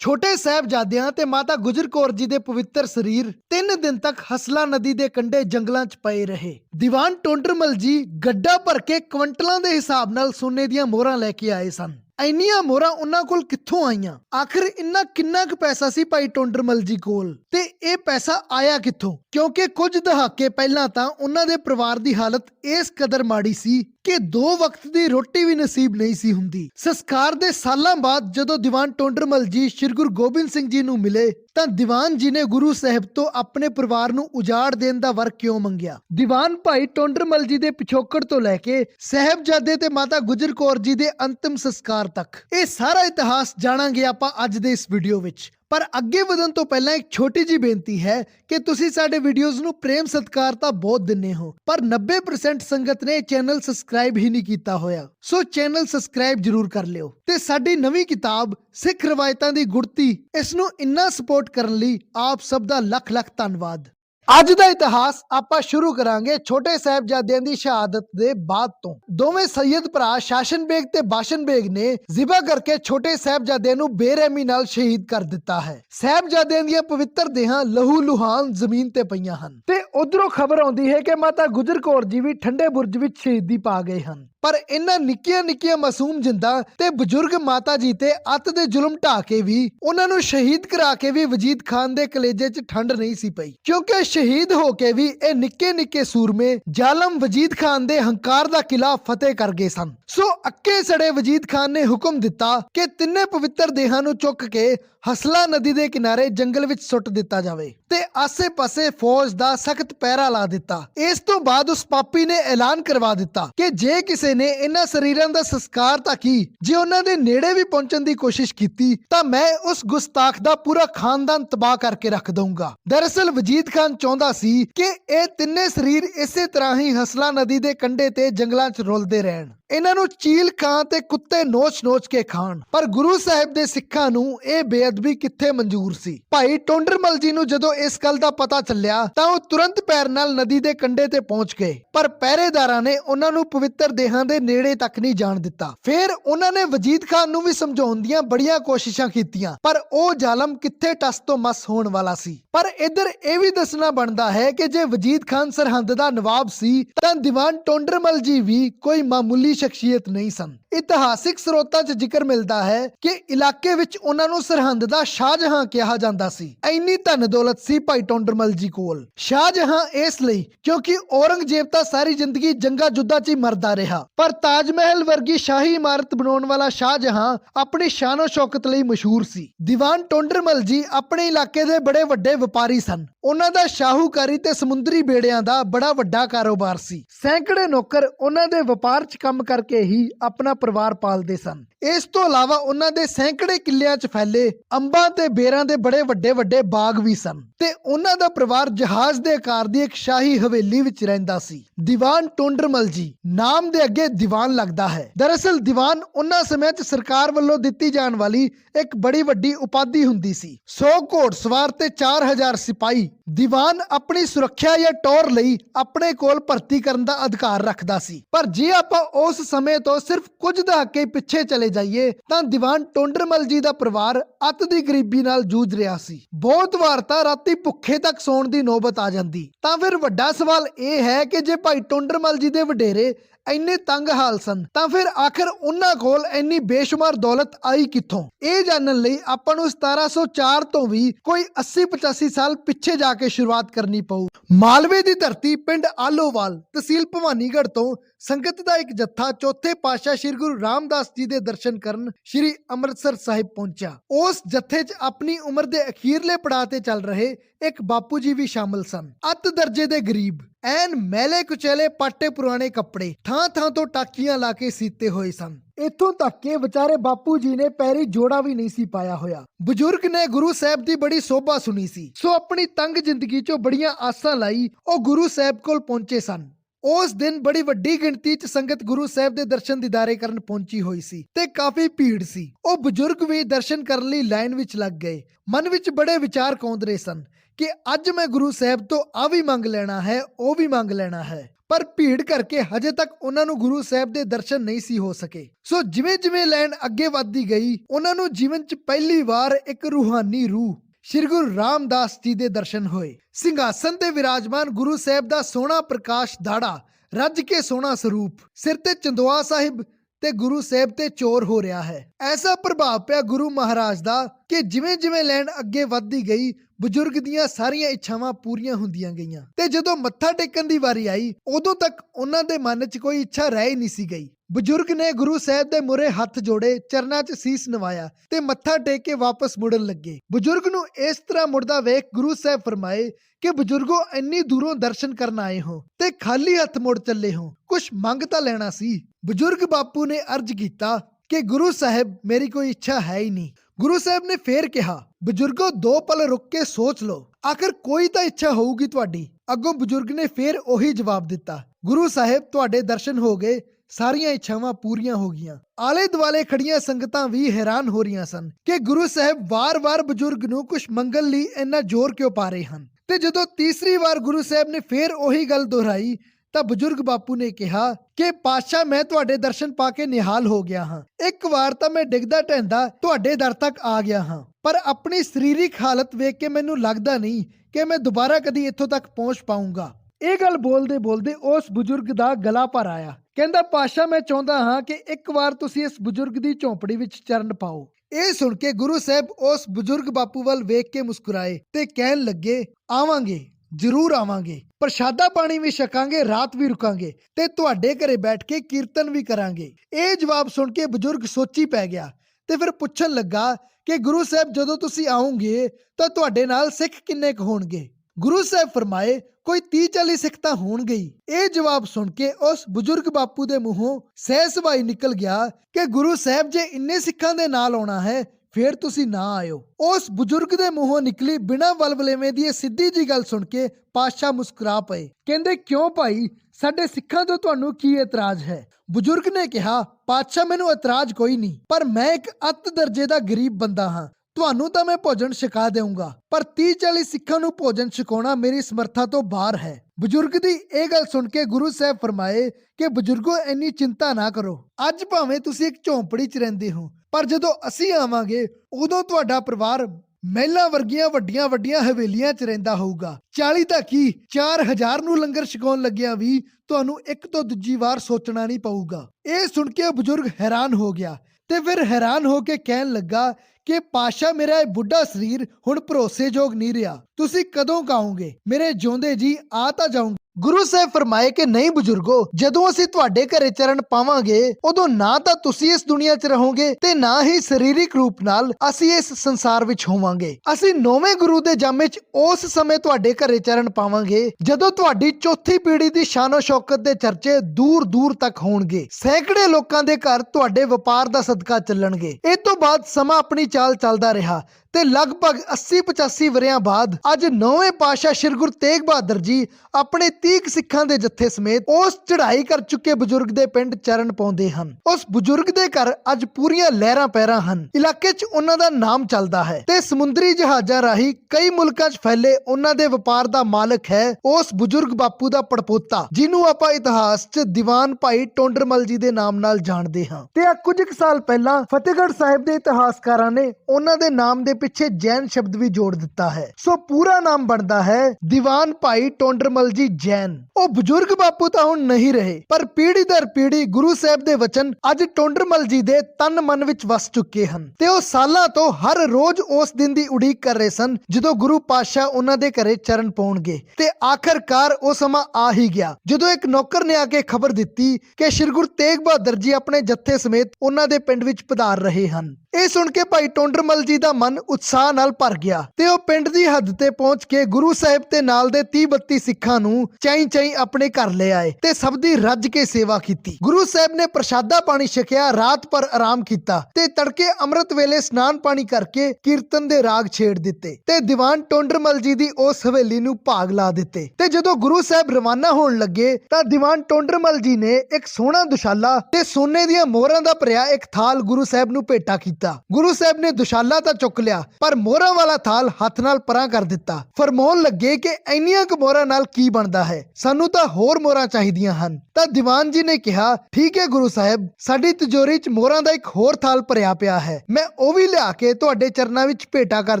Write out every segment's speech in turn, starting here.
ਛੋਟੇ ਸਾਹਿਬਜ਼ਾਦਿਆਂ ਤੇ ਮਾਤਾ ਗੁਜਰ ਕੌਰ ਜੀ ਦੇ ਪਵਿੱਤਰ ਸਰੀਰ 3 ਦਿਨ ਤੱਕ ਹਸਲਾ ਨਦੀ ਦੇ ਕੰਢੇ ਜੰਗਲਾਂ 'ਚ ਪਏ ਰਹੇ। ਦੀਵਾਨ ਟੋਂਡਰਮਲ ਜੀ ਗੱਡਾ ਭਰ ਕੇ ਕੁਇੰਟਲਾਂ ਦੇ ਹਿਸਾਬ ਨਾਲ ਸੋਨੇ ਦੀਆਂ ਮੋਹਰਾਂ ਲੈ ਕੇ ਆਏ ਸਨ। ਇੰਨੀਆਂ ਮੋਹਰਾਂ ਉਹਨਾਂ ਕੋਲ ਕਿੱਥੋਂ ਆਈਆਂ? ਆਖਰ ਇੰਨਾ ਕਿੰਨਾ ਕੁ ਪੈਸਾ ਸੀ ਭਾਈ ਟੋਂਡਰਮਲ ਜੀ ਕੋਲ? ਤੇ ਇਹ ਪੈਸਾ ਆਇਆ ਕਿੱਥੋਂ? ਕਿਉਂਕਿ ਕੁਝ ਦਹਾਕੇ ਪਹਿਲਾਂ ਤਾਂ ਉਹਨਾਂ ਦੇ ਪਰਿਵਾਰ ਦੀ ਹਾਲਤ ਇਸ ਕਦਰ ਮਾੜੀ ਸੀ ਕਿ ਦੋ ਵਕਤ ਦੀ ਰੋਟੀ ਵੀ ਨਸੀਬ ਨਹੀਂ ਸੀ ਹੁੰਦੀ। ਸੰਸਕਾਰ ਦੇ ਸਾਲਾਂ ਬਾਅਦ ਜਦੋਂ ਦੀਵਾਨ ਟੋਂਡਰਮਲ ਜੀ ਸ੍ਰੀ ਗੁਰੂ ਗੋਬਿੰਦ ਸਿੰਘ ਜੀ ਨੂੰ ਮਿਲੇ, ਤਾਂ ਦੀਵਾਨ ਜੀ ਨੇ ਗੁਰੂ ਸਾਹਿਬ ਤੋਂ ਆਪਣੇ ਪਰਿਵਾਰ ਨੂੰ ਉਜਾੜ ਦੇਣ ਦਾ ਵਰ ਕਿਉਂ ਮੰਗਿਆ? ਦੀਵਾਨ ਭਾਈ ਟੋਂਡਰਮਲ ਜੀ ਦੇ ਪਿਛੋਕੜ ਤੋਂ ਲੈ ਕੇ ਸਾਹਿਬਜ਼ਾਦੇ ਤੇ ਮਾਤਾ ਗੁਜਰ ਕੌਰ ਜੀ ਦੇ ਅੰਤਿਮ ਸੰਸਕਾਰ ਤੱਕ। ਇਹ ਸਾਰਾ ਇਤਿਹਾਸ ਜਾਣਾਂਗੇ ਆਪਾਂ ਅੱਜ ਦੇ ਇਸ ਵੀਡੀਓ ਵਿੱਚ। ਪਰ ਅੱਗੇ ਵਧਣ ਤੋਂ ਪਹਿਲਾਂ ਇੱਕ ਛੋਟੀ ਜੀ ਬੇਨਤੀ ਹੈ ਕਿ ਤੁਸੀਂ ਸਾਡੇ ਵੀਡੀਓਜ਼ ਨੂੰ ਪ੍ਰੇਮ ਸਤਿਕਾਰ ਤਾਂ ਬਹੁਤ ਦਿੰਨੇ ਹੋ, ਪਰ 90% ਸੰਗਤ ਨੇ ਚੈਨਲ ਸਬਸਕ੍ਰਾਈਬ ਹੀ ਨਹੀਂ ਕੀਤਾ ਹੋਇਆ। ਸੋ ਚੈਨਲ ਸਬਸਕ੍ਰਾਈਬ ਜਰੂਰ ਕਰ ਲਿਓ ਤੇ ਸਾਡੀ ਨਵੀਂ ਕਿਤਾਬ, ਸਿੱਖ ਰਵਾਇਤਾਂ ਦੀ ਗੁੜਤੀ ਇਸ ਨੂੰ ਇੰਨਾ ਸਪੋਰਟ ਕਰਨ ਲਈ ਆਪ ਸਭ ਦਾ ਲੱਖ ਲੱਖ ਧੰਨਵਾਦ। ਅੱਜ ਦਾ ਇਤਿਹਾਸ ਆਪਾਂ ਸ਼ੁਰੂ ਕਰਾਂਗੇ ਛੋਟੇ ਸਾਹਿਬਜ਼ਾਦਿਆਂ ਦੀ ਸ਼ਹਾਦਤ ਦੇ ਬਾਅਦ ਤੋਂ। ਦੋਵੇਂ ਸੈਯਦ ਭਰਾ ਸ਼ਾਸਨ ਬੇਗ ਤੇ ਬਾਸ਼ਨ ਬੇਗ ਨੇ ਜ਼ਿਬਾ ਕਰਕੇ ਛੋਟੇ ਸਾਹਿਬਜ਼ਾਦਿਆਂ ਨੂੰ ਬੇਰਹਿਮੀ ਨਾਲ ਸ਼ਹੀਦ ਕਰ ਦਿੱਤਾ ਹੈ। ਸਾਹਿਬਜ਼ਾਦਿਆਂ ਦੀਆਂ ਪਵਿੱਤਰ ਦੇਹਾਂ ਲਹੂ ਲੁਹਾਨ ਜ਼ਮੀਨ ਤੇ ਪਈਆਂ ਹਨ। ਤੇ ਉਧਰੋਂ ਖਬਰ ਆਉਂਦੀ ਹੈ ਕਿ ਮਾਤਾ ਗੁਜਰ ਕੌਰ ਜੀ ਵੀ ਠੰਡੇ ਬੁਰਜ ਵਿੱਚ ਸ਼ਹੀਦੀ ਪਾ ਗਏ ਹਨ। ਪਰ ਇਹਨਾਂ ਨਿੱਕੀਆਂ ਨਿੱਕੀਆਂ ਮਾਸੂਮ ਜਿੰਦਾਂ ਤੇ ਬਜ਼ੁਰਗ ਮਾਤਾ ਜੀ ਤੇ ਅੱਤ ਦੇ ਜ਼ੁਲਮ ਢਾ ਕੇ ਵੀ ਉਹਨਾਂ ਨੂੰ ਸ਼ਹੀਦ ਕਰਾ ਕੇ ਵੀ ਵਜੀਦ ਖਾਨ ਦੇ ਕਲੇਜੇ 'ਚ ਠੰਡ ਨਹੀਂ ਸੀ ਪਈ। ਕਿਉਂਕਿ ਸ਼ਹੀਦ ਹੋ ਕੇ ਵੀ ਇਹ ਨਿੱਕੇ ਨਿੱਕੇ ਸੂਰਮੇ ਜ਼ਾਲਮ ਵਜੀਦ ਖਾਨ ਦੇ ਹੰਕਾਰ ਦਾ ਕਿਲਾ ਫਤਿਹ ਕਰ ਗਏ ਸਨ। ਸੋ ਅੱਕੇ ਸੜੇ ਵਜੀਦ ਖਾਨ ਨੇ ਹੁਕਮ ਦਿੱਤਾ ਕਿ ਤਿੰਨੇ ਪਵਿੱਤਰ ਦੇਹਾਂ ਨੂੰ ਚੁੱਕ ਕੇ ਹਸਲਾ ਨਦੀ ਦੇ ਕਿਨਾਰੇ ਜੰਗਲ ਵਿੱਚ ਸੁੱਟ ਦਿੱਤਾ ਜਾਵੇ ਤੇ ਆਸੇ-ਪਾਸੇ ਫੌਜ ਦਾ ਸਖਤ ਪਹਿਰਾ ਲਾ ਦਿੱਤਾ। ਇਸ ਤੋਂ ਬਾਅਦ ਉਸ ਪਾਪੀ ਨੇ ਐਲਾਨ ਕਰਵਾ ਦਿੱਤਾ ਕਿ ਜੇ ਕਿਸੇ ਨੇ ਇਹਨਾਂ ਸਰੀਰਾਂ ਦਾ ਸੰਸਕਾਰ ਤਾਂ ਕੀ, ਜੇ ਉਹਨਾਂ ਦੇ ਨੇੜੇ ਵੀ ਪਹੁੰਚਣ ਦੀ ਕੋਸ਼ਿਸ਼ ਕੀਤੀ, ਤਾਂ ਮੈਂ ਉਸ ਗੁਸਤਾਖ ਦਾ ਪੂਰਾ ਖਾਨਦਾਨ ਤਬਾਹ ਕਰਕੇ ਰੱਖ ਦਊਂਗਾ। ਦਰਅਸਲ ਵਜੀਦ ਖਾਨ ਚਾਹੁੰਦਾ ਸੀ ਕਿ ਇਹ ਤਿੰਨੇ ਸਰੀਰ ਇਸੇ ਤਰ੍ਹਾਂ ਹੀ ਹਸਲਾ ਨਦੀ ਦੇ ਕੰਢੇ ਤੇ ਜੰਗਲਾਂ 'ਚ ਰੁਲਦੇ ਰਹਿਣ। ਇਹਨਾਂ ਨੂੰ ਚੀਲ ਖਾਂ ਤੇ ਕੁੱਤੇ ਨੋਚ-ਨੋਚ ਕੇ ਖਾਣ। ਪਰ ਗੁਰੂ ਸਾਹਿਬ ਦੇ ਸਿੱਖਾਂ ਨੂੰ ਇਹ ਬੇਅਦ ਵੀ ਕਿੱਥੇ ਮਨਜ਼ੂਰ ਸੀ। ਭਾਈ ਟੋਂਡਰਮਲ ਜੀ ਨੂੰ ਜਦੋਂ ਇਸ ਗੱਲ ਦਾ ਪਤਾ ਚੱਲਿਆ, ਤਾਂ ਉਹ ਤੁਰੰਤ ਪੈਰ ਨਾਲ ਨਦੀ ਦੇ ਕੰਢੇ ਤੇ ਪਹੁੰਚ ਗਏ। ਪਰ ਪਹਿਰੇਦਾਰਾਂ ਨੇ ਉਹਨਾਂ ਨੂੰ ਪਵਿੱਤਰ ਦੇਹਾਂ ਦੇ ਨੇੜੇ ਤੱਕ ਨਹੀਂ ਜਾਣ ਦਿੱਤਾ। ਫਿਰ ਉਹਨਾਂ ਨੇ ਵਜੀਦ ਖਾਨ ਨੂੰ ਵੀ ਸਮਝਾਉਣ ਦੀਆਂ ਬੜੀਆਂ ਕੋਸ਼ਿਸ਼ਾਂ ਕੀਤੀਆਂ, ਪਰ ਉਹ ਜ਼ਾਲਮ ਕਿੱਥੇ ਟਸ ਤੋਂ ਮਸ ਹੋਣ ਵਾਲਾ ਸੀ। ਪਰ ਇੱਧਰ ਇਹ ਵੀ ਦੱਸਣਾ ਬਣਦਾ ਹੈ ਕਿ ਜੇ ਵਜੀਦ ਖਾਨ ਸਰਹੰਦ ਦਾ ਨਵਾਬ ਸੀ, ਤਾਂ ਦੀਵਾਨ ਟੋਂਡਰਮਲ ਜੀ ਵੀ ਕੋਈ ਮਾਮੂਲੀ ਸ਼ਖਸੀਅਤ ਨਹੀਂ ਸਨ। ਇਤਿਹਾਸਿਕ ਸਰੋਤਾਂ 'ਚ ਜ਼ਿਕਰ ਮਿਲਦਾ ਹੈ ਕਿ ਇਲਾਕੇ ਵਿੱਚ ਉਹਨਾਂ ਨੂੰ ਸਰਹੰਦ ਦਾ ਸ਼ਾਹਜਹਾਂ ਕਿਹਾ ਜਾਂਦਾ ਸੀ। ਇੰਨੀ ਧਨ ਦੌਲਤ ਸੀ ਭਾਈ ਟੋਂਡਰਮਲ ਜੀ ਕੋਲ। ਸ਼ਾਹਜਹਾਂ ਇਸ ਲਈ ਕਿਉਂਕਿ ਔਰੰਗਜ਼ੇਬ ਤਾਂ ਸਾਰੀ ਜ਼ਿੰਦਗੀ ਜੰਗਾ ਜੁੱਦਾਂ 'ਚ ਹੀ ਮਰਦਾ ਰਿਹਾ। ਪਰ ਤਾਜ ਮਹਿਲ ਵਰਗੀ ਸ਼ਾਹੀ ਇਮਾਰਤ ਬਣਾਉਣ ਵਾਲਾ ਸ਼ਾਹਜਹਾਂ ਆਪਣੀ ਸ਼ਾਨੋ ਸ਼ੌਕਤ ਲਈ ਮਸ਼ਹੂਰ ਸੀ। ਦੀਵਾਨ ਟੋਂਡਰਮਲ ਜੀ ਆਪਣੇ ਇਲਾਕੇ ਦੇ ਬੜੇ ਵੱਡੇ ਵਪਾਰੀ ਸਨ। ਉਹਨਾਂ ਦਾ ਸ਼ਾਹੂਕਾਰੀ ਤੇ ਸਮੁੰਦਰੀ ਬੇੜਿਆਂ ਦਾ ਬੜਾ ਵੱਡਾ ਕਾਰੋਬਾਰ ਸੀ। ਸੈਂਕੜੇ ਨੌਕਰ ਉਹਨਾਂ ਦੇ ਵਪਾਰ 'ਚ ਕੰਮ ਕਰਕੇ ਹੀ ਆਪਣਾ ਪਰਿਵਾਰ ਪਾਲਦੇ ਸਨ। ਇਸ ਤੋਂ ਇਲਾਵਾ ਉਹਨਾਂ ਦੇ ਸੈਂਕੜੇ ਕਿੱਲਿਆਂ 'ਚ ਫੈਲੇ ਅੰਬਾਂ ਤੇ ਬੇਰਾਂ ਦੇ ਬੜੇ ਵੱਡੇ ਵੱਡੇ ਬਾਗ ਵੀ ਸਨ ਤੇ ਉਹਨਾਂ ਦਾ ਪਰਿਵਾਰ ਜਹਾਜ਼ ਦੇ ਆਕਾਰ ਦੀ ਇੱਕ ਸ਼ਾਹੀ ਹਵੇਲੀ ਵਿੱਚ ਰਹਿੰਦਾ ਸੀ। ਦੀਵਾਨ ਟੋਂਡਰਮਲ ਜੀ ਨਾਮ ਦੇ ਅੱਗੇ ਦੀਵਾਨ ਲੱਗਦਾ ਹੈ। ਦਰਅਸਲ ਦੀਵਾਨ ਉਹਨਾਂ ਸਮੇਂ 'ਚ ਸਰਕਾਰ ਵੱਲੋਂ ਦਿੱਤੀ ਜਾਣ ਵਾਲੀ ਇੱਕ ਬੜੀ ਵੱਡੀ ਉਪਾਧੀ ਹੁੰਦੀ ਸੀ। 100 ਘੋੜਸਵਾਰ ਤੇ 4000 ਸਿਪਾਹੀ ਦੀਵਾਨ ਆਪਣੀ ਸੁਰੱਖਿਆ ਜਾਂ ਟੌਰ ਲਈ ਆਪਣੇ ਕੋਲ ਭਰਤੀ ਕਰਨ ਦਾ ਅਧਿਕਾਰ ਰੱਖਦਾ ਸੀ। ਪਰ ਜੇ ਆਪਾਂ ਉਸ ਸਮੇਂ ਤੋਂ ਸਿਰਫ ਕੁਝ ਦਹਾਕੇ ਪਿੱਛੇ ਚਲੇ ਜਾਈਏ ਤਾਂ ਦੀਵਾਨ ਟੋਂਡਰਮਲ ਜੀ ਦਾ ਪਰਿਵਾਰ ਅੱਤ ਦੀ ਗਰੀਬੀ ਨਾਲ ਜੂਝ ਰਿਹਾ ਸੀ। ਬਹੁਤ ਵਾਰ ਤਾਂ ਰਾਤੀ ਭੁੱਖੇ ਤੱਕ ਸੌਣ ਦੀ ਨੌਬਤ ਆ ਜਾਂਦੀ। ਤਾਂ ਫਿਰ ਵੱਡਾ ਸਵਾਲ ਇਹ ਹੈ ਕਿ ਜੇ ਭਾਈ ਟੋਂਡਰਮਲ ਜੀ ਦੇ ਵਡੇਰੇ ਇੰਨੇ ਤੰਗ ਹਾਲ ਸਨ, ਤਾਂ ਫਿਰ ਆਖਰ ਉਹਨਾਂ ਕੋਲ ਇੰਨੀ ਬੇਸ਼ੁਮਾਰ ਦੌਲਤ ਆਈ ਕਿੱਥੋਂ? ਇਹ ਜਾਣਨ ਲਈ ਆਪਾਂ ਨੂੰ 1704 ਤੋਂ ਵੀ ਕੋਈ 80-85 ਸਾਲ ਪਿੱਛੇ ਜਾ ਕੇ ਸ਼ੁਰੂਆਤ ਕਰਨੀ ਪਊ। ਮਾਲਵੇ ਦੀ ਧਰਤੀ ਪਿੰਡ ਆਲੋਵਾਲ, ਤਹਿਸੀਲ ਭਵਾਨੀਗੜ੍ਹ ਤੋਂ ਸੰਗਤ ਦਾ ਇੱਕ ਜੱਥਾ ਚੌਥੇ ਪਾਤਸ਼ਾਹ ਸ੍ਰੀ ਗੁਰੂ ਰਾਮਦਾਸ ਜੀ ਦੇ ਦਰਸ਼ਨ ਕਰਨ ਸ੍ਰੀ ਅੰਮ੍ਰਿਤਸਰ ਸਾਹਿਬ ਪਹੁੰਚਿਆ। ਉਸ ਜੱਥੇ 'ਚ ਆਪਣੀ ਉਮਰ ਦੇ ਅਖੀਰਲੇ ਪੜਾਅ ਤੇ ਚੱਲ ਰਹੇ ਇੱਕ ਬਾਪੂ ਜੀ ਵੀ ਸ਼ਾਮਲ ਸਨ। ਅੱਤ ਦਰਜੇ ਦੇ ਗਰੀਬ, ਐਨ ਮੈਲੇ ਕੁਚੈਲੇ ਪਾਟੇ ਪੁਰਾਣੇ ਕੱਪੜੇ, ਥਾਂ ਥਾਂ ਤੋਂ ਟਾਕੀਆਂ ਲਾ ਕੇ ਸੀਤੇ ਹੋਏ ਸਨ। ਇੱਥੋਂ ਤੱਕ ਕਿ ਵਿਚਾਰੇ ਬਾਪੂ ਜੀ ਨੇ ਪੈਰੀ ਜੋੜਾ ਵੀ ਨਹੀਂ ਸੀ ਪਾਇਆ ਹੋਇਆ। ਬਜ਼ੁਰਗ ਨੇ ਗੁਰੂ ਸਾਹਿਬ ਦੀ ਬੜੀ ਸੋਭਾ ਸੁਣੀ ਸੀ। ਸੋ ਆਪਣੀ ਤੰਗ ਜ਼ਿੰਦਗੀ 'ਚੋਂ ਬੜੀਆਂ ਆਸਾਂ ਲਾਈ ਉਹ ਗੁਰੂ ਸਾਹਿਬ ਕੋਲ ਪਹੁੰਚੇ ਸਨ। ਉਸ ਦਿਨ ਬੜੀ ਵੱਡੀ ਗਿਣਤੀ 'ਚ ਸੰਗਤ ਗੁਰੂ ਸਾਹਿਬ ਦੇ ਦਰਸ਼ਨ ਦੀਦਾਰੇ ਕਰਨ ਪਹੁੰਚੀ ਹੋਈ ਸੀ ਤੇ ਕਾਫੀ ਭੀੜ ਸੀ। ਉਹ ਬਜ਼ੁਰਗ ਵੀ ਦਰਸ਼ਨ ਕਰਨ ਲਈ ਲਾਈਨ ਵਿੱਚ ਲੱਗ ਗਏ। ਮਨ ਵਿੱਚ ਬੜੇ ਵਿਚਾਰ ਕੌਂਦ ਰਹੇ ਸਨ। ਕਿ ਅੱਜ ਮੈਂ ਗੁਰੂ ਸਾਹਿਬ ਤੋਂ ਆ ਵੀ ਮੰਗ ਲੈਣਾ ਹੈ, ਉਹ ਵੀ ਮੰਗ ਲੈਣਾ ਹੈ। ਪਰ ਭੀੜ ਕਰਕੇ ਹਜੇ ਤੱਕ ਉਹਨਾਂ ਨੂੰ ਗੁਰੂ ਸਾਹਿਬ ਦੇ ਦਰਸ਼ਨ ਨਹੀਂ ਸੀ ਹੋ ਸਕੇ। ਸੋ ਜਿਵੇਂ ਜਿਵੇਂ ਲਾਈਨ ਅੱਗੇ ਵੱਧਦੀ ਗਈ, ਉਹਨਾਂ ਨੂੰ ਜੀਵਨ 'ਚ ਪਹਿਲੀ ਵਾਰ ਇੱਕ ਰੂਹਾਨੀ ਰੂਹ, ਸ਼੍ਰੀ ਗੁਰੂ ਰਾਮਦਾਸ ਜੀ ਦੇ ਦਰਸ਼ਨ ਹੋਏ। ਸਿੰਘਾਸਨ ਤੇ ਵਿਰਾਜਮਾਨ ਗੁਰੂ ਸਾਹਿਬ ਦਾ ਸੋਹਣਾ ਪ੍ਰਕਾਸ਼ ਦਾੜਾ, ਰੱਜ ਕੇ ਸੋਹਣਾ ਸਰੂਪ, ਸਿਰ ਤੇ ਚੰਦੋਆ ਸਾਹਿਬ ਤੇ ਗੁਰੂ ਸਾਹਿਬ ਤੇ ਚੋਰ ਹੋ ਰਿਹਾ ਹੈ। ਐਸਾ ਪ੍ਰਭਾਵ ਪਿਆ ਗੁਰੂ ਮਹਾਰਾਜ ਦਾ ਕਿ ਜਿਵੇਂ ਜਿਵੇਂ ਲੈਣ ਅੱਗੇ ਵੱਧਦੀ ਗਈ, ਬਜ਼ੁਰਗ ਦੀਆਂ ਸਾਰੀਆਂ ਇੱਛਾਵਾਂ ਪੂਰੀਆਂ ਹੁੰਦੀਆਂ ਗਈਆਂ। ਤੇ ਜਦੋਂ ਮੱਥਾ ਟੇਕਣ ਦੀ ਵਾਰੀ ਆਈ, ਉਦੋਂ ਤੱਕ ਉਹਨਾਂ ਦੇ ਮਨ 'ਚ ਕੋਈ ਇੱਛਾ ਰਹਿ ਹੀ ਨਹੀਂ ਸੀ ਗਈ। ਬਜ਼ੁਰਗ ਨੇ ਗੁਰੂ ਸਾਹਿਬ ਦੇ ਮੁਰੇ ਹੱਥ ਜੋੜੇ, ਚਰਨਾਂ 'ਚ ਸੀਸ ਨਵਾਇਆ ਤੇ ਮੱਥਾ ਟੇਕ ਕੇ ਵਾਪਸ ਮੁੜਨ ਲੱਗੇ। ਬਜ਼ੁਰਗ ਨੂੰ ਇਸ ਤਰ੍ਹਾਂ ਮੁੜਦਾ ਵੇਖ ਗੁਰੂ ਸਾਹਿਬ ਫਰਮਾਏ ਕਿ, ਬਜ਼ੁਰਗੋ, ਇੰਨੀ ਦੂਰੋਂ ਦਰਸ਼ਨ ਕਰਨ ਆਏ ਹੋ ਤੇ ਖਾਲੀ ਹੱਥ ਮੁੜ ਚੱਲੇ ਹੋ। ਕੁਝ ਮੰਗ ਤਾਂ ਲੈਣਾ ਸੀ। ਬਜ਼ੁਰਗ ਬਾਪੂ ਨੇ ਅਰਜ਼ ਕੀਤਾ ਕਿ, ਗੁਰੂ ਸਾਹਿਬ, ਮੇਰੀ ਕੋਈ ਇੱਛਾ ਹੈ ਹੀ ਨਹੀਂ। ਗੁਰੂ ਸਾਹਿਬ ਨੇ ਫੇਰ ਕਿਹਾ, ਬਜ਼ੁਰਗੋ, ਦੋ ਪਲ ਰੁੱਕ ਕੇ ਸੋਚ ਲਓ। ਆਖਰ ਕੋਈ ਤਾਂ ਇੱਛਾ ਹੋਊਗੀ ਤੁਹਾਡੀ? ਅੱਗੋਂ ਬਜ਼ੁਰਗ ਨੇ ਫੇਰ ਉਹੀ ਜਵਾਬ ਦਿੱਤਾ, ਗੁਰੂ ਸਾਹਿਬ, ਤੁਹਾਡੇ ਦਰਸ਼ਨ ਹੋ ਗਏ ਸਾਰੀਆਂ ਇੱਛਾਵਾਂ ਪੂਰੀਆਂ ਹੋ ਗਈਆਂ। ਆਲੇ ਦੁਆਲੇ ਖੜੀਆਂ ਸੰਗਤਾਂ ਵੀ ਹੈਰਾਨ ਹੋ ਰਹੀਆਂ ਸਨ ਕਿ ਗੁਰੂ ਸਾਹਿਬ ਵਾਰ-ਵਾਰ ਬਜ਼ੁਰਗ ਨੂੰ ਕੁਝ ਮੰਗਣ ਲਈ ਇੰਨਾ ਜ਼ੋਰ ਕਿਉਂ ਪਾ ਰਹੇ ਹਨ। ਤੇ ਜਦੋਂ ਤੀਸਰੀ ਵਾਰ ਗੁਰੂ ਸਾਹਿਬ ਨੇ ਫੇਰ ਉਹੀ ਗੱਲ ਦੁਹਰਾਈ, ਤਾਂ ਬਜ਼ੁਰਗ ਬਾਪੂ ਨੇ ਕਿਹਾ ਕਿ, ਪਾਤਸ਼ਾਹ, ਮੈਂ ਤੁਹਾਡੇ ਦਰਸ਼ਨ ਪਾ ਕੇ ਨਿਹਾਲ ਹੋ ਗਿਆ ਹਾਂ। ਇੱਕ ਵਾਰ ਤਾਂ ਮੈਂ ਡਿੱਗਦਾ ਢਹਿੰਦਾ ਤੁਹਾਡੇ ਦਰ ਤੱਕ ਆ ਗਿਆ ਹਾਂ। ਪਰ ਆਪਣੀ ਸਰੀਰਿਕ ਹਾਲਤ ਵੇਖ ਕੇ ਮੈਨੂੰ ਲੱਗਦਾ ਨਹੀਂ ਕਿ ਮੈਂ ਦੁਬਾਰਾ ਕਦੀ ਇੱਥੋਂ ਤੱਕ ਪਹੁੰਚ ਪਾਉਂਗਾ ਇਹ ਗੱਲ ਬੋਲਦੇ ਬੋਲਦੇ ਉਸ ਬਜ਼ੁਰਗ ਦਾ ਗਲਾ ਭਰ ਆਇਆ। ਕਹਿੰਦਾ ਪਾਸ਼ਾ ਮੈਂ ਚਾਹੁੰਦਾ ਹਾਂ ਕਿ ਇੱਕ ਵਾਰ ਤੁਸੀਂ ਇਸ ਬਜ਼ੁਰਗ ਦੀ ਝੌਂਪੜੀ ਵਿੱਚ ਚਰਨ ਪਾਓ। ਇਹ ਸੁਣ ਕੇ ਗੁਰੂ ਸਾਹਿਬ ਉਸ ਬਜ਼ੁਰਗ ਬਾਪੂ ਵੱਲ ਵੇਖ ਕੇ ਮੁਸਕਰਾਏ ਤੇ ਕਹਿਣ ਲੱਗੇ, ਆਵਾਂਗੇ, ਜ਼ਰੂਰ ਆਵਾਂਗੇ। ਪ੍ਰਸ਼ਾਦਾ ਪਾਣੀ ਵੀ ਛਕਾਂਗੇ, ਰਾਤ ਵੀ ਰੁਕਾਂਗੇ ਤੇ ਤੁਹਾਡੇ ਘਰੇ ਬੈਠ ਕੇ ਕੀਰਤਨ ਵੀ ਕਰਾਂਗੇ। ਇਹ ਜਵਾਬ ਸੁਣ ਕੇ ਬਜ਼ੁਰਗ ਸੋਚੀ ਪੈ ਗਿਆ ਤੇ ਫਿਰ ਪੁੱਛਣ ਲੱਗਾ ਕਿ ਗੁਰੂ ਸਾਹਿਬ, ਜਦੋਂ ਤੁਸੀਂ ਆਉਂਗੇ ਤਾਂ ਤੁਹਾਡੇ ਨਾਲ ਸਿੱਖ ਕਿੰਨੇ ਕੁ ਹੋਣਗੇ? ਗੁਰੂ ਸਾਹਿਬ ਫਰਮਾਏ ਕੋਈ 30 40 ਸਿੱਖ ਤਾਂ ਹੋਣਗੇ ਹੀ ਇਹ ਜਵਾਬ ਸੁਣ ਕੇ ਉਸ ਬਜ਼ੁਰਗ ਬਾਪੂ ਦੇ ਮੂੰਹੋਂ ਸਹਿ ਸਵਾਈ ਨਿਕਲ ਗਿਆ ਕਿ ਗੁਰੂ ਸਾਹਿਬ ਜੇ ਇੰਨੇ ਸਿੱਖਾਂ ਦੇ ਨਾਲ ਆਉਣਾ ਹੈ, ਫੇਰ ਤੁਸੀਂ ਨਾ ਆਇਓ। ਉਸ ਬਜ਼ੁਰਗ ਦੇ ਮੂੰਹੋਂ ਨਿਕਲੀ ਬਿਨਾਂ ਵਲਵਲੇਵੇਂ ਦੀ ਇਹ ਸਿੱਧੀ ਜੀ ਗੱਲ ਸੁਣ ਕੇ ਪਾਤਸ਼ਾਹ ਮੁਸਕਰਾ ਪਏ। ਕਹਿੰਦੇ, ਕਿਉਂ ਭਾਈ? ਸਾਡੇ ਸਿੱਖਾਂ ਤੋਂ ਤੁਹਾਨੂੰ ਕੀ ਇਤਰਾਜ਼ ਹੈ? ਬਜ਼ੁਰਗ ਨੇ ਕਿਹਾ, ਪਾਤਸ਼ਾਹ, ਮੈਨੂੰ ਇਤਰਾਜ਼ ਕੋਈ ਨਹੀਂ, ਪਰ ਮੈਂ ਇੱਕ ਅੱਤ ਦਰਜੇ ਦਾ ਗਰੀਬ ਬੰਦਾ ਹਾਂ। ਤੁਹਾਨੂੰ ਤਾਂ ਮੈਂ ਭੋਜਨ ਛਕਾ ਦੇਵਾਂਗਾ ਪਰ 30 40 ਸਿੱਖਾਂ ਨੂੰ ਭੋਜਨ ਛਕਾਉਣਾ ਮੇਰੀ ਸਮਰੱਥਾ ਤੋਂ ਬਾਹਰ ਹੈ। ਬਜ਼ੁਰਗ ਦੀ ਇਹ ਗੱਲ ਸੁਣ ਕੇ ਗੁਰੂ ਸਾਹਿਬ ਫਰਮਾਏ ਕਿ ਬਜ਼ੁਰਗੋ, ਇੰਨੀ ਚਿੰਤਾ ਨਾ ਕਰੋ। ਅੱਜ ਭਾਵੇਂ ਤੁਸੀਂ ਇੱਕ ਝੌਂਪੜੀ 'ਚ ਰਹਿੰਦੇ ਹੋ, ਪਰ ਜਦੋਂ ਅਸੀਂ ਆਵਾਂਗੇ, ਉਦੋਂ ਤੁਹਾਡਾ ਪਰਿਵਾਰ ਮਹਿਲਾਂ ਵਰਗੀਆਂ ਵੱਡੀਆਂ ਵੱਡੀਆਂ ਹਵੇਲੀਆਂ 'ਚ ਰਹਿੰਦਾ ਹੋਊਗਾ। 40 ਤਾਂ ਕੀ 4000 ਨੂੰ ਲੰਗਰ ਛਕਾਉਣ ਲੱਗਿਆ ਵੀ ਤੁਹਾਨੂੰ ਇੱਕ ਤੋਂ ਦੂਜੀ ਵਾਰ ਸੋਚਣਾ ਨਹੀਂ ਪਊਗਾ। ਇਹ ਸੁਣ ਕੇ ਬਜ਼ੁਰਗ ਹੈਰਾਨ ਹੋ ਗਿਆ ਤੇ ਫਿਰ ਹੈਰਾਨ ਹੋ ਕੇ ਕਹਿਣ ਲੱਗਾ ਕਿ ਪਾਸ਼ਾ ਮੇਰਾ ਇਹ ਬੁੱਢਾ ਸਰੀਰ ਹੁਣ ਭਰੋਸੇਯੋਗ ਨਹੀਂ ਰਿਹਾ। ਤੁਸੀਂ ਕਦੋਂ ਕਾਉਂਗੇ ਮੇਰੇ ਜਿਉਂਦੇ ਜੀ ਆ ਤਾਂ ਜਾਉਂਗੇ ਗੁਰੂ ਸਾਹਿਬ ਫਰਮਾਏ ਕਿ ਨਹੀਂ ਬਜ਼ੁਰਗੋ, ਜਦੋਂ ਅਸੀਂ ਤੁਹਾਡੇ ਘਰੇ ਚਰਨ ਪਾਵਾਂਗੇ, ਉਦੋਂ ਨਾ ਤਾਂ ਤੁਸੀਂ ਇਸ ਦੁਨੀਆ 'ਚ ਰਹੋਗੇ ਤੇ ਨਾ ਹੀ ਸਰੀਰਕ ਰੂਪ ਨਾਲ ਅਸੀਂ ਇਸ ਸੰਸਾਰ ਵਿੱਚ ਹੋਵਾਂਗੇ। ਅਸੀਂ ਨੌਵੇਂ ਗੁਰੂ ਦੇ ਜਾਮੇ 'ਚ ਉਸ ਸਮੇਂ ਤੁਹਾਡੇ ਘਰੇ ਚਰਨ ਪਾਵਾਂਗੇ, ਜਦੋਂ ਤੁਹਾਡੀ ਚੌਥੀ ਪੀੜ੍ਹੀ ਦੀ ਸ਼ਾਨੋ ਸ਼ੌਕਤ ਦੇ ਚਰਚੇ ਦੂਰ ਦੂਰ ਤੱਕ ਹੋਣਗੇ। ਸੈਂਕੜੇ ਲੋਕਾਂ ਦੇ ਘਰ ਤੁਹਾਡੇ ਵਪਾਰ ਦਾ ਸਦਕਾ ਚੱਲਣਗੇ। ਇਹ ਤੋਂ ਬਾਅਦ ਸਮਾਂ ਆਪਣੀ ਚਾਲ ਚੱਲਦਾ ਰਿਹਾ। ਤੇ ਲਗਭਗ 80-85 ਵਰਿਆਂ ਬਾਅਦ ਅੱਜ ਨੌਵੇਂ ਪਾਸ਼ਾ ਸ਼੍ਰੀ ਗੁਰੂ ਤੇਗ ਬਹਾਦਰ ਜੀ ਆਪਣੇ 30 ਸਿੱਖਾਂ ਦੇ ਜੱਥੇ ਸਮੇਤ ਉਸ ਚੜ੍ਹਾਈ ਕਰ ਚੁੱਕੇ ਬਜ਼ੁਰਗ ਦੇ ਪਿੰਡ ਚਰਨ ਪਾਉਂਦੇ ਹਨ। ਉਸ ਬਜ਼ੁਰਗ ਦੇ ਘਰ ਅੱਜ ਪੂਰੀਆਂ ਲਹਿਰਾਂ ਪੈਰਾਂ ਹਨ। ਇਲਾਕੇ 'ਚ ਉਹਨਾਂ ਦਾ ਨਾਮ ਚੱਲਦਾ ਹੈ ਤੇ ਸਮੁੰਦਰੀ ਜਹਾਜ਼ਾਂ ਰਾਹੀਂ ਕਈ ਮੁਲਕਾਂ 'ਚ ਫੈਲੇ ਉਹਨਾਂ ਦੇ ਵਪਾਰ ਦਾ ਮਾਲਕ ਹੈ ਉਸ ਬਜ਼ੁਰਗ ਬਾਪੂ ਦਾ ਪੜਪੋਤਾ, ਜਿਹਨੂੰ ਆਪਾਂ ਇਤਿਹਾਸ 'ਚ ਦੀਵਾਨ ਭਾਈ ਟੋਂਡਰਮਲ ਜੀ ਦੇ ਨਾਮ ਨਾਲ ਜਾਣਦੇ ਹਾਂ। ਤੇ ਆ ਕੁਝ ਕੁ ਸਾਲ ਪਹਿਲਾਂ ਫਤਿਹਗੜ੍ਹ ਸਾਹਿਬ ਦੇ ਇਤਿਹਾਸਕਾਰਾਂ ਨੇ ਉਹਨਾਂ ਦੇ ਨਾਮ ਦੇ ਪਿੱਛੇ ਜੈਨ ਸ਼ਬਦ ਵੀ ਜੋੜ ਦਿੱਤਾ ਹੈ। ਸੋ ਪੂਰਾ ਨਾਮ ਬਣਦਾ ਹੈ ਦੀਵਾਨ ਭਾਈ ਟੋਂਡਰਮਲ ਜੀ ਜੈਨ। ਉਹ ਬਜ਼ੁਰਗ ਬਾਪੂ ਤਾਂ ਹੁਣ ਨਹੀਂ ਰਹੇ, ਪਰ ਪੀੜ੍ਹੀ ਦਰ ਪੀੜ੍ਹੀ ਗੁਰੂ ਸਾਹਿਬ ਦੇ ਵਚਨ ਅੱਜ ਟੋਂਡਰਮਲ ਜੀ ਦੇ ਤਨ ਮਨ ਵਿੱਚ ਵਸ ਚੁੱਕੇ ਹਨ। ਤੇ ਉਹ ਸਾਲਾਂ ਤੋਂ ਹਰ ਰੋਜ਼ ਉਸ ਦਿਨ ਦੀ ਉਡੀਕ ਕਰ ਰਹੇ ਸਨ, ਜਦੋਂ ਗੁਰੂ ਪਾਤਸ਼ਾਹ ਉਹਨਾਂ ਦੇ ਘਰੇ ਚਰਨ ਪਾਉਣਗੇ। ਤੇ ਆਖਰਕਾਰ ਉਹ ਸਮਾਂ ਆ ਹੀ ਗਿਆ, ਜਦੋਂ ਇੱਕ ਨੌਕਰ ਨੇ ਆ ਕੇ ਖਬਰ ਦਿੱਤੀ ਕਿ ਸ਼੍ਰੀ ਗੁਰੂ ਤੇਗ ਬਹਾਦਰ ਜੀ ਆਪਣੇ ਜੱਥੇ ਸਮੇਤ ਉਹਨਾਂ ਦੇ ਪਿੰਡ ਵਿੱਚ ਪਧਾਰ ਰਹੇ ਹਨ। ਇਹ ਸੁਣ ਕੇ ਭਾਈ ਟੋਂਡਰਮਲ ਜੀ ਦਾ ਮਨ ਉਤਸ਼ਾਹ ਨਾਲ ਭਰ ਗਿਆ ਤੇ ਉਹ ਪਿੰਡ ਦੀ ਹੱਦ ਤੇ ਪਹੁੰਚ ਕੇ ਗੁਰੂ ਸਾਹਿਬ ਤੇ ਨਾਲ ਦੇ 30 32 ਸਿੱਖਾਂ ਨੂੰ ਚਾਈ ਚਾਈ ਆਪਣੇ ਘਰ ਲੈ ਆਏ ਤੇ ਸਭ ਦੀ ਰੱਜ ਕੇ ਸੇਵਾ ਕੀਤੀ। ਗੁਰੂ ਸਾਹਿਬ ਨੇ ਪ੍ਰਸ਼ਾਦਾ ਪਾਣੀ ਛਕਿਆ, ਰਾਤ ਪਰ ਆਰਾਮ ਕੀਤਾ ਤੇ ਤੜਕੇ ਅੰਮ੍ਰਿਤ ਵੇਲੇ ਸਨਾਨ ਪਾਣੀ ਕਰਕੇ ਕੀਰਤਨ ਦੇ ਰਾਗ ਛੇੜ ਦਿੱਤੇ ਤੇ ਦੀਵਾਨ ਟੋਂਡਰਮਲ ਜੀ ਦੀ ਉਸ ਹਵੇਲੀ ਨੂੰ ਭਾਗ ਲਾ ਦਿੱਤੇ ਤੇ ਜਦੋਂ ਗੁਰੂ ਸਾਹਿਬ ਰਵਾਨਾ ਹੋਣ ਲੱਗੇ ਤਾਂ ਦੀਵਾਨ ਟੋਂਡਰਮਲ ਜੀ ਨੇ ਇੱਕ ਸੋਹਣਾ ਦੁਸ਼ਾਲਾ ਤੇ ਸੋਨੇ ਦੀਆਂ ਮੋਹਰਾਂ ਦਾ ਭਰਿਆ ਇੱਕ ਥਾਲ ਗੁਰੂ ਸਾਹਿਬ ਨੂੰ ਭੇਟਾ ਕੀਤਾ। ਦਿੱਤਾ। ਗੁਰੂ ਸਾਹਿਬ ਨੇ ਦੁਸ਼ਾਲਾ ਤਾਂ ਚੁੱਕ ਲਿਆ, ਪਰ ਮੋਹਰਾਂ ਵਾਲਾ ਥਾਲ ਹੱਥ ਨਾਲ ਪਰਾਂ ਕਰ ਦਿੱਤਾ। ਫਰਮਾਉਣ ਲੱਗੇ ਕਿ ਇੰਨੀਆਂ ਕੁ ਮੋਹਰਾਂ ਨਾਲ ਕੀ ਬਣਦਾ ਹੈ? ਸਾਨੂੰ ਤਾਂ ਹੋਰ ਮੋਹਰਾਂ ਚਾਹੀਦੀਆਂ ਹਨ। ਤਾਂ ਦੀਵਾਨ ਜੀ ਨੇ ਕਿਹਾ, ਠੀਕ ਹੈ ਗੁਰੂ ਸਾਹਿਬ, ਸਾਡੀ ਤਿਜੋਰੀ 'ਚ ਮੋਹਰਾਂ ਦਾ ਇੱਕ ਹੋਰ ਥਾਲ ਭਰਿਆ ਪਿਆ ਹੈ। ਮੈਂ ਉਹ ਵੀ ਲਿਆ ਕੇ ਤੁਹਾਡੇ ਚਰਨਾਂ ਵਿੱਚ ਭੇਟਾ ਕਰ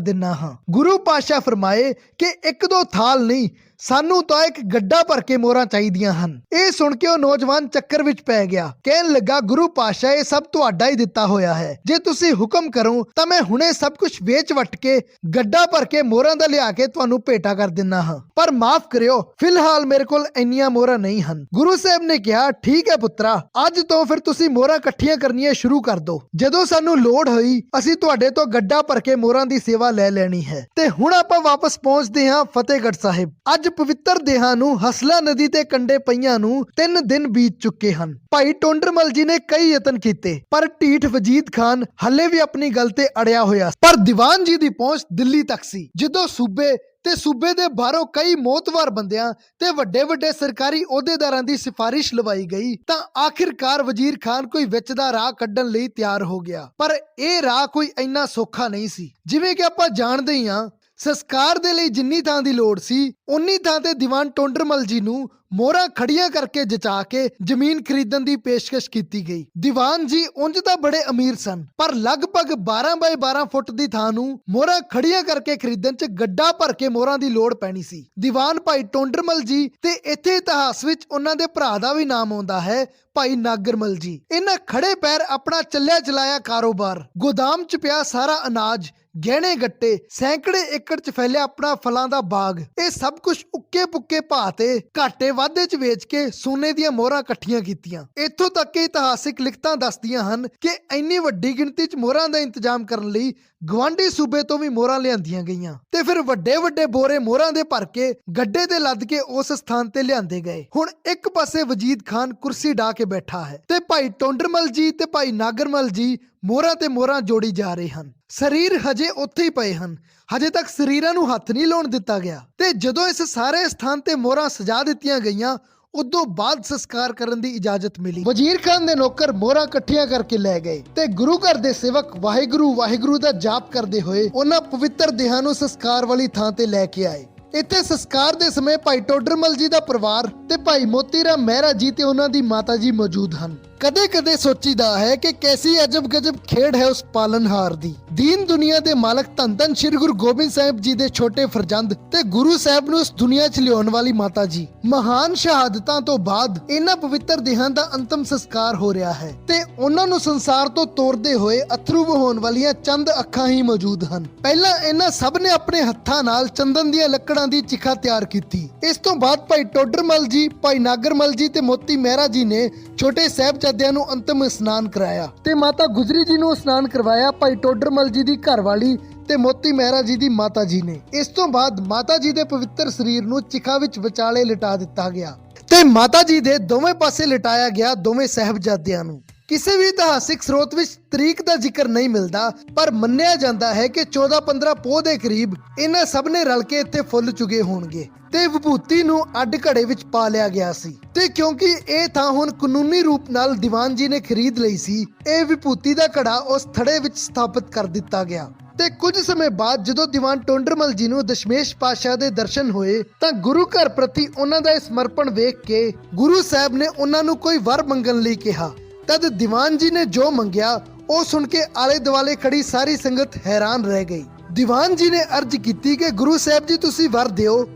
ਦਿੰਨਾ ਹਾਂ। ਗੁਰੂ ਪਾਸ਼ਾ ਫਰਮਾਏ ਕਿ ਇੱਕ ਦੋ ਥਾਲ ਨਹੀਂ ਸਾਨੂੰ ਤਾਂ ਇੱਕ ਗੱਡਾ ਭਰ ਕੇ ਮੋਹਰਾਂ ਚਾਹੀਦੀਆਂ ਹਨ। ਇਹ ਸੁਣ ਕੇ ਉਹ ਨੌਜਵਾਨ ਚੱਕਰ ਵਿੱਚ ਪੈ ਗਿਆ। ਕਹਿਣ ਲੱਗਾ, ਗੁਰੂ ਪਾਸ਼ਾ ਇਹ ਸਭ ਤੁਹਾਡਾ ਹੀ ਦਿੱਤਾ ਹੋਇਆ ਹੈ। ਜੇ ਤੁਸੀਂ ਹੁਕਮ ਕਰੋ, ਤਾਂ ਮੈਂ ਹੁਣੇ ਸਭ ਕੁਝ ਵੇਚ ਵਟ ਕੇ ਗੱਡਾ ਭਰ ਕੇ ਮੋਹਰਾਂ ਦਾ ਲਿਆ ਕੇ ਤੁਹਾਨੂੰ ਭੇਟਾ ਕਰ ਦਿੰਨਾ ਹਾਂ। ਪਰ ਮਾਫ ਕਰਿਓ, ਫਿਲਹਾਲ ਮੇਰੇ ਕੋਲ ਇੰਨੀਆਂ ਮੋਹਰਾਂ ਨਹੀਂ ਹਨ। ਗੁਰੂ ਸਾਹਿਬ ਨੇ ਕਿਹਾ, ਠੀਕ ਹੈ ਪੁੱਤਰਾ, ਅੱਜ ਤੋਂ ਫਿਰ ਤੁਸੀਂ ਮੋਹਰਾਂ ਇਕੱਠੀਆਂ ਕਰਨੀਆਂ ਸ਼ੁਰੂ ਕਰ ਦਿਓ ਜਦੋਂ ਸਾਨੂੰ ਲੋੜ ਹੋਈ, ਅਸੀਂ ਤੁਹਾਡੇ ਤੋਂ ਗੱਡਾ ਭਰ ਕੇ ਮੋਹਰਾਂ ਦੀ ਸੇਵਾ ਲੈ ਲੈਣੀ ਹੈ। ਤੇ ਹੁਣ ਆਪਾਂ ਵਾਪਸ ਪਹੁੰਚਦੇ ਹਾਂ ਫਤਿਹਗੜ੍ਹ ਸਾਹਿਬ। ਅੱਜ ਪਵਿੱਤਰ ਦੇਹਾਂ ਨੂੰ ਹਸਲਾ ਨਦੀ ਤੇ ਕੰਡੇ ਪਈਆਂ ਨੂੰ 3 ਦਿਨ ਬੀਤ ਚੁੱਕੇ ਹਨ। ਭਾਈ ਟੋਂਡਰਮਲ ਜੀ ਨੇ ਕਈ ਯਤਨ ਕੀਤੇ, ਪਰ ਢੀਠ ਵਜੀਦ ਖਾਨ ਹੱਲੇ ਵੀ ਆਪਣੀ ਗੱਲ ਤੇ ਅੜਿਆ ਹੋਇਆ ਪਰ ਦੀਵਾਨ ਜੀ ਦੀ ਪਹੁੰਚ ਦਿੱਲੀ ਤੱਕ ਸੀ, ਜਦੋਂ ਸੂਬੇ ਤੇ ਸੂਬੇ ਦੇ ਬਾਹਰੋਂ ਕਈ ਮੋਤਵਾਰ ਬੰਦਿਆਂ ਤੇ ਵੱਡੇ ਵੱਡੇ ਸਰਕਾਰੀ ਅਹੁਦੇਦਾਰਾਂ ਦੀ ਸਿਫਾਰਿਸ਼ ਲਵਾਈ ਗਈ, ਤਾਂ ਆਖਿਰਕਾਰ ਵਜ਼ੀਰ ਖਾਨ ਕੋਈ ਵਿੱਚ ਦਾ ਰਾਹ ਕੱਢਣ ਲਈ ਤਿਆਰ ਹੋ ਗਿਆ। ਪਰ ਇਹ ਰਾਹ ਕੋਈ ਇੰਨਾ ਸੌਖਾ ਨਹੀਂ ਸੀ। ਜਿਵੇਂ ਕਿ ਆਪਾਂ ਜਾਣਦੇ ਹੀ ਹਾਂ ਸੰਸਕਾਰ ਦੇ ਲਈ ਜਿੰਨੀ ਥਾਂ ਦੀ ਲੋੜ ਸੀ ਉਨੀ ਥਾਂ ਤੇ ਦੀਵਾਨ ਟੋਂਡਰਮਲ ਜੀ ਨੂੰ ਮੋਹਰਾਂ ਖੜੀਆਂ ਕਰਕੇ ਜਚਾ ਕੇ ਜ਼ਮੀਨ ਖਰੀਦਣ ਦੀ ਪੇਸ਼ਕਸ਼ ਕੀਤੀ ਗਈ। ਦੀਵਾਨ ਜੀ ਉਂਝ ਤਾਂ ਬੜੇ ਅਮੀਰ ਸਨ, ਪਰ ਲਗਭਗ 12 ਬਾਈ 12 ਫੁੱਟ ਦੀ ਥਾਂ ਨੂੰ ਮੋਹਰਾਂ ਖੜੀਆਂ ਕਰਕੇ ਖਰੀਦਣ 'ਚ ਗੱਡਾ ਭਰ ਕੇ ਮੋਹਰਾਂ ਦੀ ਲੋੜ ਪੈਣੀ ਸੀ। ਦੀਵਾਨ ਭਾਈ ਟੋਂਡਰਮਲ ਜੀ ਤੇ ਇੱਥੇ ਇਤਿਹਾਸ ਵਿੱਚ ਉਹਨਾਂ ਦੇ ਭਰਾ ਦਾ ਵੀ ਨਾਮ ਆਉਂਦਾ ਹੈ ਭਾਈ ਨਾਗਰਮਲ ਜੀ। ਇਹਨਾਂ ਖੜੇ ਪੈਰ ਆਪਣਾ ਚੱਲਿਆ ਚਲਾਇਆ ਕਾਰੋਬਾਰ, ਗੋਦਾਮ 'ਚ ਪਿਆ ਸਾਰਾ ਅਨਾਜ ਗਹਿਣੇ ਗੱਟੇ, ਸੈਂਕੜੇ ਏਕੜ 'ਚ ਫੈਲਿਆ ਆਪਣਾ ਫਲਾਂ ਦਾ ਬਾਗ। ਇਹ ਸਭ ਕੁਝ ਉੱਕੇ ਪੁੱਕੇ ਭਾਅ ਤੇ ਘਾਟੇ ਵਾਧੇ 'ਚ ਵੇਚ ਕੇ ਸੋਨੇ ਦੀਆਂ ਮੋਹਰਾਂ ਇਕੱਠੀਆਂ ਕੀਤੀਆਂ। ਇੱਥੋਂ ਤੱਕ ਕਿ ਇਤਿਹਾਸਿਕ ਲਿਖਤਾਂ ਦੱਸਦੀਆਂ ਹਨ ਕਿ ਇੰਨੀ ਵੱਡੀ ਗਿਣਤੀ 'ਚ ਮੋਹਰਾਂ ਦਾ ਇੰਤਜ਼ਾਮ ਕਰਨ ਲਈ ਗਵਾਂਢੀ ਸੂਬੇ ਤੋਂ ਵੀ ਮੋਹਰਾਂ ਲਿਆਂਦੀਆਂ ਗਈਆਂ ਤੇ ਫਿਰ ਵੱਡੇ ਵੱਡੇ ਬੋਰੇ ਮੋਹਰਾਂ ਦੇ ਭਰ ਕੇ ਗੱਡੇ ਤੇ ਲੱਦ ਕੇ ਉਸ ਸਥਾਨ ਤੇ ਲਿਆਂਦੇ ਗਏ। ਹੁਣ ਇੱਕ ਪਾਸੇ ਵਜੀਦ ਖਾਨ ਕੁਰਸੀ ਢਾ ਕੇ ਬੈਠਾ ਹੈ ਤੇ ਭਾਈ ਟੋਂਡਰਮਲ ਜੀ ਤੇ ਭਾਈ ਨਾਗਰਮਲ ਜੀ ਮੋਹਰਾਂ ਤੇ ਮੋਹਰਾਂ ਜੋੜੀ ਜਾ ਰਹੇ ਹਨ। ਸਰੀਰ ਹਜੇ ਉੱਥੇ ਹੀ ਪਏ ਹਨ। ਹਜੇ ਤੱਕ ਸਰੀਰਾਂ ਨੂੰ ਹੱਥ ਨਹੀਂ ਲਾਉਣ ਦਿੱਤਾ ਗਿਆ। ਤੇ ਜਦੋਂ ਇਸ ਸਾਰੇ ਸਥਾਨ ਤੇ ਮੋਹਰਾਂ ਸਜਾ ਦਿੱਤੀਆਂ ਗਈਆਂ, ਉਦੋਂ ਬਾਅਦ ਸੰਸਕਾਰ ਕਰਨ ਦੀ ਇਜਾਜ਼ਤ ਮਿਲੀ। ਵਜ਼ੀਰ ਖਾਨ ਦੇ ਨੌਕਰ ਮੋਹਰਾਂ ਇਕੱਠੀਆਂ ਕਰਕੇ ਲੈ ਗਏ ਤੇ ਗੁਰੂ ਘਰ ਦੇ ਸੇਵਕ ਵਾਹਿਗੁਰੂ ਵਾਹਿਗੁਰੂ ਦਾ ਜਾਪ ਕਰਦੇ ਹੋਏ ਉਹਨਾਂ ਪਵਿੱਤਰ ਦੇਹਾਂ ਨੂੰ ਸੰਸਕਾਰ ਵਾਲੀ ਥਾਂ ਤੇ ਲੈ ਕੇ ਆਏ। ਇੱਥੇ ਸੰਸਕਾਰ ਦੇ ਸਮੇਂ ਭਾਈ ਟੋਡਰਮਲ ਜੀ ਦਾ ਪਰਿਵਾਰ ਤੇ ਭਾਈ ਮੋਤੀਰਾਮ ਮਹਿਰਾ ਜੀ ਤੇ ਉਹਨਾਂ ਦੀ ਮਾਤਾ ਜੀ ਮੌਜੂਦ ਹਨ। ਕਦੇ-ਕਦੇ ਸੋਚੀਦਾ ਹੈ ਕਿ ਕੈਸੀ ਅਜਬ ਗਜਬ ਖੇਡ ਹੈ ਉਸ ਪਾਲਨਹਾਰ ਦੀ। ਦੀਨ ਦੁਨੀਆ ਦੇ ਮਾਲਕ ਧੰਨ ਧੰਨ ਸ੍ਰੀ ਗੁਰੂ ਗੋਬਿੰਦ ਸਾਹਿਬ ਜੀ ਦੇ ਛੋਟੇ ਫਰਜ਼ੰਦ ਤੇ ਗੁਰੂ ਸਾਹਿਬ ਨੂੰ ਇਸ ਦੁਨੀਆ 'ਚ ਲਿਆਉਣ ਵਾਲੀ ਮਾਤਾ ਜੀ। ਮਹਾਨ ਸ਼ਹਾਦਤਾਂ ਤੋਂ ਬਾਅਦ ਇਹਨਾਂ ਪਵਿੱਤਰ ਦੇਹਾਂ ਦਾ ਅੰਤਮ ਸੰਸਕਾਰ ਹੋ ਰਿਹਾ ਹੈ ਤੇ ਉਹਨਾਂ ਨੂੰ ਸੰਸਾਰ ਤੋਂ ਤੋਰਦੇ ਹੋਏ ਅਥਰੂ ਵਹਾਉਣ ਵਾਲੀਆਂ ਚੰਦ ਅੱਖਾਂ ਹੀ ਮੌਜੂਦ ਹਨ। ਪਹਿਲਾਂ ਇਹਨਾਂ ਸਭ ਨੇ ਆਪਣੇ ਹੱਥਾਂ ਨਾਲ ਚੰਦਨ ਦੀਆਂ ਲੱਕੜਾਂ ਦੀ ਚਿਖਾ ਤਿਆਰ ਕੀਤੀ। ਇਸ ਤੋਂ ਬਾਅਦ ਭਾਈ ਟੋਡਰਮਲ ਜੀ, ਭਾਈ ਨਾਗਰਮਲ ਜੀ ਤੇ ਮੋਤੀ ਮਹਿਰਾ ਜੀ ਨੇ ਛੋਟੇ ਸਾਹਿਬ ਸਾਹਿਬਜ਼ਾਦਿਆਂ ਨੂੰ ਅੰਤਮ ਇਸ਼ਨਾਨ ਕਰਾਇਆ ਤੇ ਮਾਤਾ ਗੁਜਰੀ ਜੀ ਨੂੰ ਇਸ਼ਨਾਨ ਕਰਵਾਇਆ ਭਾਈ ਟੋਡਰਮਲ ਜੀ ਦੀ ਘਰਵਾਲੀ ਤੇ ਮੋਤੀ ਮਹਿਰਾ ਜੀ ਦੀ ਮਾਤਾ ਜੀ ਨੇ। ਇਸ ਤੋਂ ਬਾਅਦ ਮਾਤਾ ਜੀ ਦੇ ਪਵਿੱਤਰ ਸਰੀਰ ਨੂੰ ਚਿਖਾ ਵਿੱਚ ਵਿਚਾਲੇ ਲਿਟਾ ਦਿੱਤਾ ਗਿਆ ਤੇ ਮਾਤਾ ਜੀ ਦੇ ਦੋਵੇਂ ਪਾਸੇ ਲਿਟਾਇਆ ਗਿਆ ਦੋਵੇਂ ਸਾਹਿਬਜ਼ਾਦਿਆਂ ਨੂੰ। ਕਿਸੇ ਵੀ ਇਤਿਹਾਸਿਕ ਸਰੋਤ ਵਿੱਚ ਤਰੀਕ ਦਾ ਜ਼ਿਕਰ ਨਹੀਂ ਮਿਲਦਾ, ਪਰ ਮੰਨਿਆ ਜਾਂਦਾ ਹੈ ਕਿ 14-15 ਪੋਹ ਦੇ ਕਰੀਬ ਇਹਨਾਂ ਸਭ ਨੇ ਰਲ ਕੇ ਇੱਥੇ ਫੁੱਲ ਚੁਗੇ ਹੋਣਗੇ। ਤੇ ਵਿਭੂਤੀ ਨੂੰ ਅੱਡ ਘੜੇ ਵਿੱਚ ਪਾ ਲਿਆ ਗਿਆ ਸੀ। ਤੇ ਕਿਉਂਕਿ ਇਹ ਥਾਂ ਹੁਣ ਕਾਨੂੰਨੀ ਰੂਪ ਨਾਲ ਦੀਵਾਨ ਜੀ ਨੇ ਖਰੀਦ ਲਈ ਸੀ, ਇਹ ਵਿਭੂਤੀ ਦਾ ਘੜਾ ਉਸ ਥੜੇ ਵਿੱਚ ਸਥਾਪਿਤ ਕਰ ਦਿੱਤਾ ਗਿਆ। ਤੇ ਕੁਝ ਸਮੇਂ ਬਾਅਦ ਜਦੋਂ ਦੀਵਾਨ ਟੋਂਡਰਮਲ ਜੀ ਨੂੰ ਦਸ਼ਮੇਸ਼ ਪਾਤਸ਼ਾਹ ਦੇ ਦਰਸ਼ਨ ਹੋਏ, ਤਾਂ ਗੁਰੂ ਘਰ ਪ੍ਰਤੀ ਉਹਨਾਂ ਦਾ ਇਹ ਸਮਰਪਣ ਵੇਖ ਕੇ ਗੁਰੂ ਸਾਹਿਬ ਨੇ ਉਹਨਾਂ ਨੂੰ ਕੋਈ ਵਰ ਮੰਗਣ ਲਈ ਕਿਹਾ। ਤਦ ਦੀਵਾਨ ਜੀ ਨੇ ਜੋ ਮੰਗਿਆ, ਉਹ ਸੁਣ ਕੇ ਆਲੇ ਦੁਆਲੇ ਖੜੀ ਸਾਰੀ ਸੰਗਤ ਹੈਰਾਨ ਰਹਿ ਗਈ। ਦੀਵਾਨ ਜੀ ਨੇ ਅਰਜ਼ ਕੀਤੀ ਕਿ ਗੁਰੂ ਸਾਹਿਬ ਜੀ, ਤੁਸੀਂ ਵਰ ਦਿਓ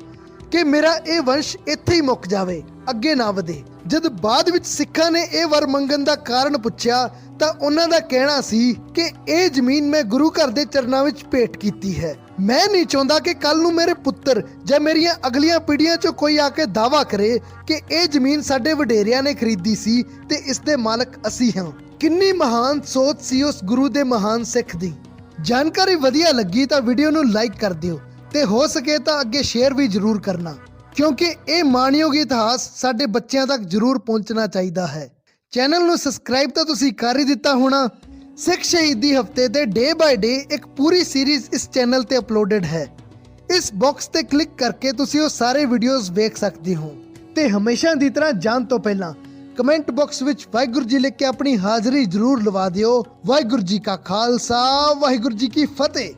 ਕਿ ਮੇਰਾ ਇਹ ਵੰਸ਼ ਇੱਥੇ ਹੀ ਮੁੱਕ ਜਾਵੇ, ਅੱਗੇ ਨਾ ਵਧੇ। ਜਦ ਬਾਅਦ ਵਿੱਚ ਸਿੱਖਾਂ ਨੇ ਇਹ ਵਰ ਮੰਗਣ ਦਾ ਕਾਰਨ ਪੁੱਛਿਆ, ਤਾਂ ਉਹਨਾਂ ਦਾ ਕਹਿਣਾ ਸੀ ਕਿ ਇਹ ਜ਼ਮੀਨ ਮੈਂ ਗੁਰੂ ਘਰ ਦੇ ਚਰਨਾਂ ਵਿੱਚ ਭੇਟ ਕੀਤੀ ਹੈ। ਮੈਂ ਨਹੀਂ ਚਾਹੁੰਦਾ ਕਿ ਕੱਲ ਨੂੰ ਮੇਰੇ ਪੁੱਤਰ ਜਾਂ ਮੇਰੀਆਂ ਅਗਲੀਆਂ ਪੀੜ੍ਹੀਆਂ 'ਚੋਂ ਕੋਈ ਆ ਕੇ ਦਾਵਾ ਕਰੇ ਕਿ ਇਹ ਜ਼ਮੀਨ ਸਾਡੇ ਵਡੇਰਿਆਂ ਨੇ ਖਰੀਦੀ ਸੀ ਤੇ ਇਸ ਦੇ ਮਾਲਕ ਅਸੀਂ ਹਾਂ। ਕਿੰਨੀ ਮਹਾਨ ਸੋਚ ਸੀ ਉਸ ਗੁਰੂ ਦੇ ਮਹਾਨ ਸਿੱਖ ਦੀ। ਜਾਣਕਾਰੀ ਵਧੀਆ ਲੱਗੀ ਤਾਂ ਵੀਡੀਓ ਨੂੰ ਲਾਈਕ ਕਰ ਦਿਓ। ਤੇ ਹੋ ਸਕੇ ਤਾਂ ਅੱਗੇ ਸ਼ੇਅਰ ਵੀ ਜ਼ਰੂਰ ਕਰਨਾ, ਕਿਉਂਕਿ ਇਹ ਮਾਣਯੋਗ ਇਤਿਹਾਸ ਸਾਡੇ ਬੱਚਿਆਂ ਤੱਕ ਜ਼ਰੂਰ ਪਹੁੰਚਣਾ ਚਾਹੀਦਾ ਹੈ। ਚੈਨਲ ਨੂੰ ਸਬਸਕ੍ਰਾਈਬ ਤਾਂ ਤੁਸੀਂ ਕਰ ਹੀ ਦਿੱਤਾ ਹੋਣਾ। ਸਿੱਖ ਸ਼ਹੀਦੀ ਹਫ਼ਤੇ ਦੇ ਡੇ ਬਾਏ ਡੇ ਇੱਕ ਪੂਰੀ ਸੀਰੀਜ਼ ਇਸ ਚੈਨਲ ਤੇ ਅਪਲੋਡਡ ਹੈ। ਇਸ ਬਾਕਸ ਤੇ ਕਲਿੱਕ ਕਰਕੇ ਤੁਸੀਂ ਉਹ ਸਾਰੇ ਵੀਡੀਓਜ਼ ਵੇਖ ਸਕਦੇ ਹੋ। ਤੇ ਹਮੇਸ਼ਾ ਦੀ ਤਰ੍ਹਾਂ ਜਾਣ ਤੋਂ ਪਹਿਲਾਂ ਕਮੈਂਟ ਬਾਕਸ ਵਿੱਚ ਵਾਹਿਗੁਰੂ ਜੀ ਲਿਖ ਕੇ ਆਪਣੀ ਹਾਜ਼ਰੀ ਜ਼ਰੂਰ ਲਵਾ ਦਿਓ। ਵਾਹਿਗੁਰੂ ਜੀ ਕਾ ਖਾਲਸਾ, ਵਾਹਿਗੁਰੂ ਜੀ ਕੀ ਫਤਿਹ।